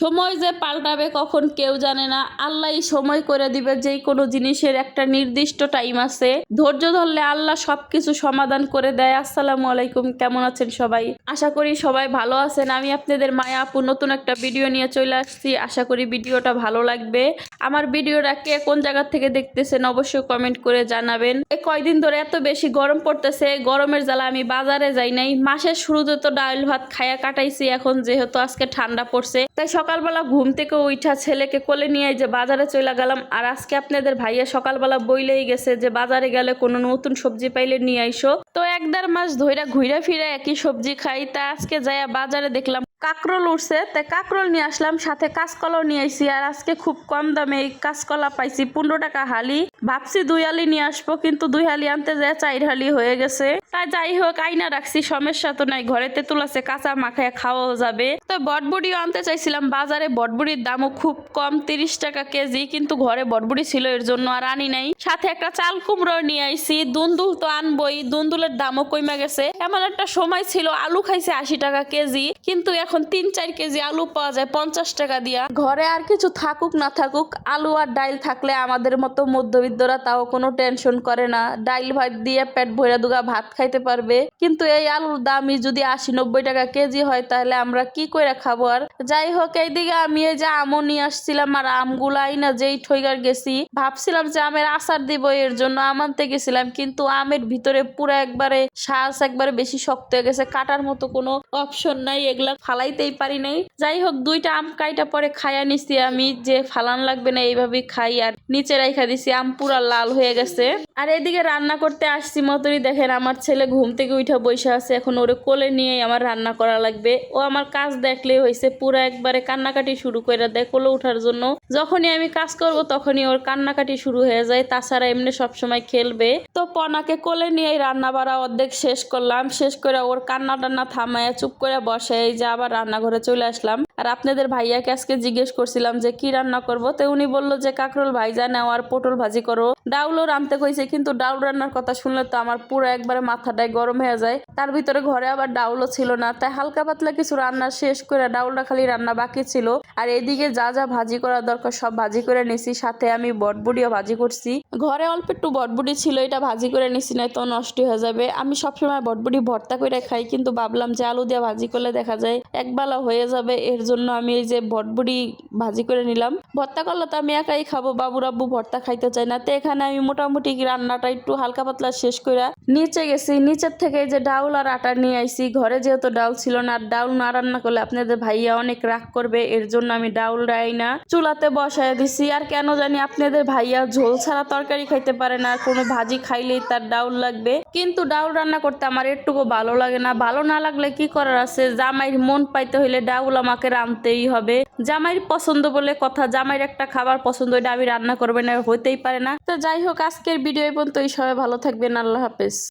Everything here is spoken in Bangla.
সময় যে পাল্টাবে কখন কেউ জানে না। আল্লাহ সময় করে দিবে যে কোনো জিনিসের একটা নির্দিষ্ট টাইম আছে। ধৈর্য ধরলে আল্লাহ সবকিছু সমাধান করে দেয়। আসসালামু আলাইকুম, কেমন আছেন সবাই? আশা করি সবাই ভালো আছেন। আমি আপনাদের মায়া আপু, নতুন একটা ভিডিও নিয়ে চলে আসছি। আশা করি ভিডিওটা ভালো লাগবে। আমার ভিডিওটা কে কোন জায়গা থেকে দেখতেছেন অবশ্যই কমেন্ট করে জানাবেন। এই কয়দিন ধরে এত বেশি গরম পড়তেছে। গরমের জ্বালা আমি বাজারে যাই নাই। মাসের শুরুতে তো ডাল ভাত খায়া কাটাইছি, এখন যেহেতু আজকে ঠান্ডা পড়ছে। তাই সকালবেলা ঘুম থেকে উঠা ছেলেকে কোলে নিয়ে যে বাজারে চলে গেলাম। আর আজকে আপনাদের ভাইয়া সকালবেলা বইলেই গেছে যে বাজারে গেলে কোনো নতুন সবজি পাইলে নিয়ে আইসো। তো এক দেড় মাস ধইরা ঘুরে ফিরে একই সবজি খাই, তা আজকে যাইয়া বাজারে দেখলাম কাকরোল উঠছে। তাই কাকরোল নিয়ে আসলাম, সাথে কাঁচকলাও নিয়ে আইছি। আর আজকে খুব কম দামে এই কাঁচকলা পাইছি, পনেরো টাকা হালি। ভাবছি দুই হালি নিয়ে আসব, কিন্তু দুই হালি আনতে যায়, চার হালি হয়ে গেছে। তাই যাই হোক, আইনা রাখছি, সমস্যা তো নাই। ঘরে তেঁতুল আছে কাঁচা মাখায় খাওয়াও যাবে। তো বটবুড়িও আনতে চাইছিলাম, বাজারে বটবুড়ির দামও খুব কম, তিরিশ টাকা কেজি, কিন্তু ঘরে বটবুড়ি ছিল, এর জন্য আর আনি নাই। সাথে একটা চাল কুমড়ো নিয়ে আইছি, দুন্দুল তো আনবই, দুন্দুলের দামও কমে গেছে। এমন একটা সময় ছিল, আলু খাইছে আশি টাকা কেজি, কিন্তু এখন তিন, চার কেজি আলু পাওয়া যায় পঞ্চাশ টাকা দিয়া। ঘরে আর কিছু থাকুক, না থাকুক, আলু আর ডাইল থাকলে আমাদের মতো মধ্যবিত্তরা তাও কোনো টেনশন করে না। ডাইল ভাত দিয়ে পেট ভরে দুগা ভাত খাইতে পারবে। কিন্তু এই আলুর দামই যদি আশি নব্বই টাকা কেজি হয়, তাহলে আমরা কি করে খাব আর? যাই হোক, এইদিকে আমি এই যে আমও নিয়ে আসছিলাম আর আমগুলাই না যেই ঠইগার গেছি, ভাবছিলাম যে আমের আচার দিব, এর জন্য আম আনতে গেছিলাম। কিন্তু আমের ভিতরে পুরো একবারে শ্বাস একবারে বেশি শক্ত হয়ে গেছে, কাটার মতো কোনো অপশন নাই, এগুলা ফালাইতেই পারি নাই। যাই হোক, দুইটা আম কাইটা পরে খাইয়া নিছি আমি, যে ফালান লাগবে না এইভাবে খাই আর নিচে রাইখা দিছি, আম পুরা লাল হয়ে গেছে। আর এদিকে রান্না করতে আসছি মতনই দেখেন আমার ছেলে ঘুম থেকে উঠা বসে আছে, এখন ওরে কোলে নিয়ে আমার রান্না করা লাগবে। ও আমার কাজ দেখলে হয়েছে, পুরো একবারে কান্নাকাটি শুরু করে দেয় কোলে ওঠার জন্য। যখনই আমি কাজ করব তখনই ওর কান্নাকাটি শুরু হয়ে যায়, তাছাড়া এমনি সবসময় খেলবে। তো পনাকে কোলে নিয়ে রান্না বাড়া অর্ধেক শেষ করলাম, শেষ করে ওর কান্না টান্না থামায় চুপ করে বসে, এই যে আবার রান্নাঘরে চলে আসলাম। আর আপনাদের ভাইয়াকে আজকে জিজ্ঞেস করছিলাম যে, কি রান্না করব? তো উনি বলল যে, কাকরোল ভাইজা, নাও আর পটল ভাজি করো। ডাউলও রানতে কইছে, কিন্তু ডাউল রান্নার কথা শুনলে তো আমার পুরো একবারে মাথাটাই গরম হয়ে যায়। তার ভিতরে ঘরে আবার ডাউলও ছিল না, তাই হালকা পাতলা কিছু রান্না শেষ করে ডাউলটা খালি রান্না বাকি ছিল। আর এদিকে যা যা ভাজি করা দরকার সব ভাজি করে নিছি, সাথে আমি বটবুড়িও ভাজি করছি। ঘরে অল্প একটু বটবুড়ি ছিল, এটা ভাজি করে নিছি না তো নষ্ট হয়ে যাবে। আমি সবসময় বটবুড়ি ভর্তা করে খাই, কিন্তু ভাবলাম যে আলু দিয়ে ভাজি করলে দেখা যায় একবেলা হয়ে যাবে, এর জন্য আমি এই যে ভটবুড়ি ভাজি করে নিলাম। ভর্তা করলে তো আমি একাই খাব বাবু রাব্বু ভর্তা খাইতে চাই না। তো এখানে আমি মোটামুটি রান্নাটা একটু হালকা পাতলা শেষ করে নিচে গেছি। নিচের থেকে যে ডাউল আর আটা নিয়ে আইছি। ঘরে যেহেতু ডাউল ছিল না, আর ডাউল না রান্না করলে আপনাদের ভাইয়া অনেক রাগ করবে, এর জন্য আমি ডাউল রাই না। চুলাতে বসায় দিছি। আর কেন জানি আপনাদের ভাইয়া ঝোল ছাড়া তরকারি খাইতে পারে না কোনো ভাজি খাইলেই তার ডাউল লাগবে। কিন্তু ডাউল রান্না করতে আমার একটুকু ভালো লাগে না। ভালো না লাগলে কি করার আছে? জামাইয়ের মন পাইতে হইলে ডাউল আমাকে রাঁধতেই হবে। জামাইয়ের পছন্দ বলে কথা, জামাইয়ের একটা খাবার পছন্দ এটা আমি রান্না করবেন না হইতেই পারে না। তো যাই হোক, আজকের ভিডিও এই পর্যন্ত সবাই ভালো থাকবেন, আল্লাহ হাফেজ।